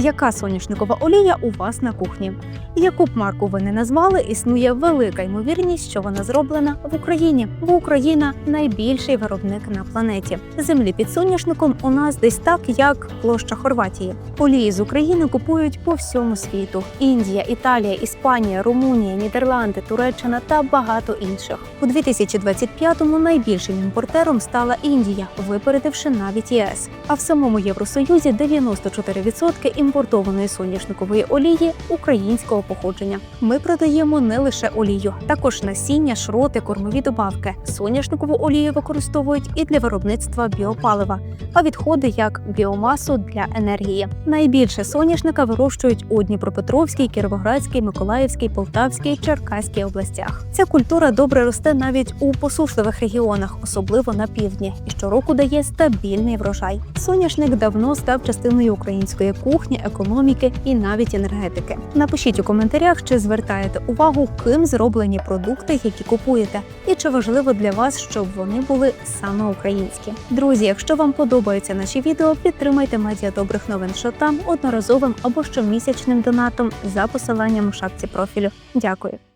Яка соняшникова олія у вас на кухні? Яку б марку ви не назвали, існує велика ймовірність, що вона зроблена в Україні, бо Україна найбільший виробник на планеті. Землі під соняшником у нас десь так, як площа Хорватії. Олії з України купують по всьому світу: Індія, Італія, Іспанія, Румунія, Нідерланди, Туреччина та багато інших. У 2025-му найбільшим імпортером стала Індія, випередивши навіть ЄС. А в самому Євросоюзі 94% імпортованої соняшникової олії українського походження. Ми продаємо не лише олію, також насіння, шроти, кормові добавки. Соняшникову олію використовують і для виробництва біопалива, а відходи як біомасу для енергії. Найбільше соняшника вирощують у Дніпропетровській, Кіровоградській, Миколаївській, Полтавській, Черкаській областях. Ця культура добре росте навіть у посушливих регіонах, особливо на півдні, і щороку дає стабільний врожай. Соняшник давно став частиною української кухні, економіки і навіть енергетики. Напишіть у коментарях, чи звертаєте увагу, ким зроблені продукти, які купуєте, і чи важливо для вас, щоб вони були саме українські. Друзі, якщо вам подобаються наші відео, підтримайте медіа добрих новин Шотам одноразовим або щомісячним донатом за посиланням у шапці профілю. Дякую.